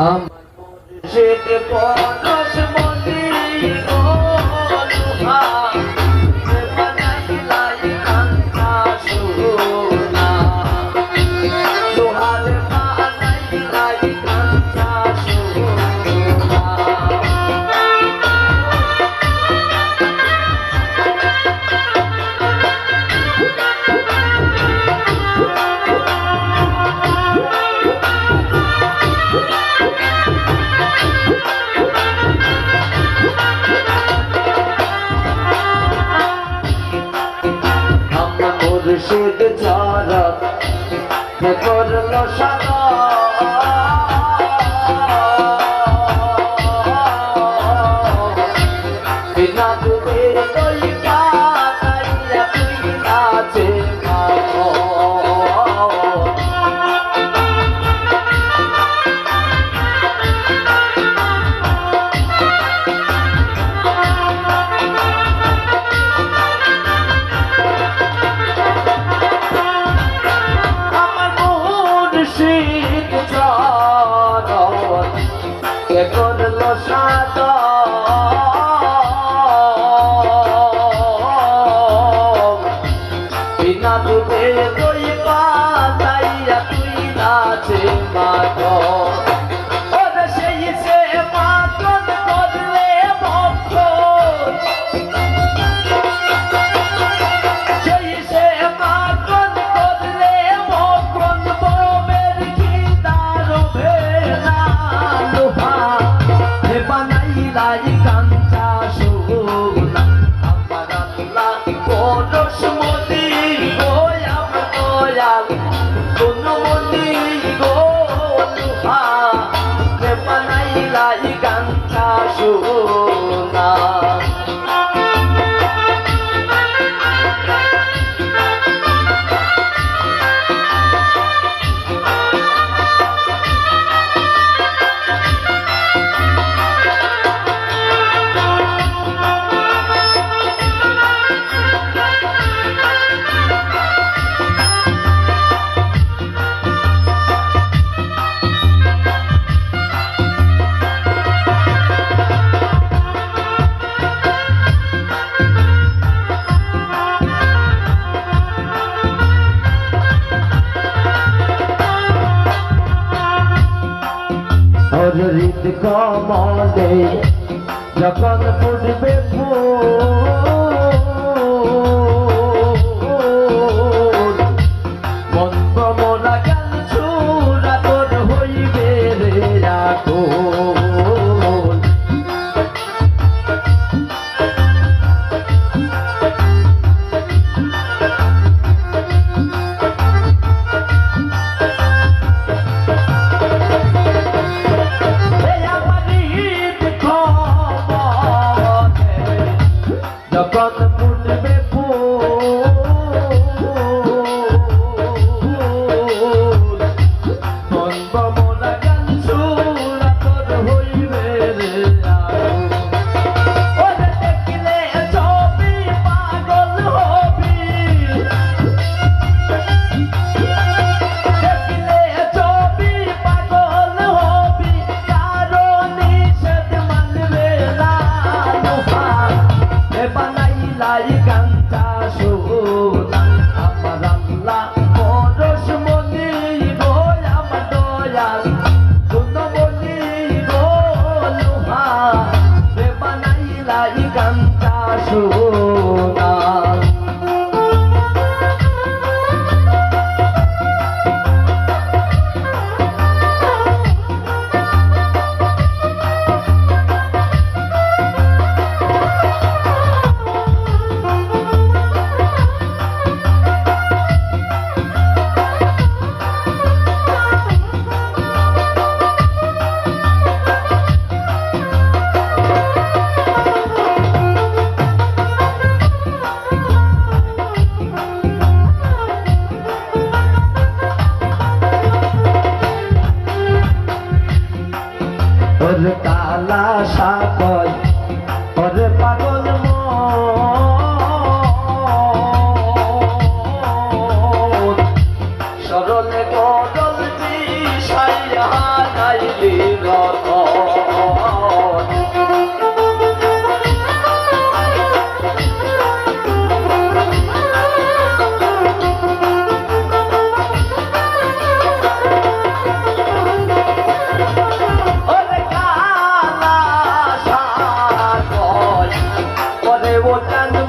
আমার পরশ খুশির ঝড় করল সাদা কে করল সাদর না তোর হৃদ কমলে যখন ফুটবে ফুল rebotando.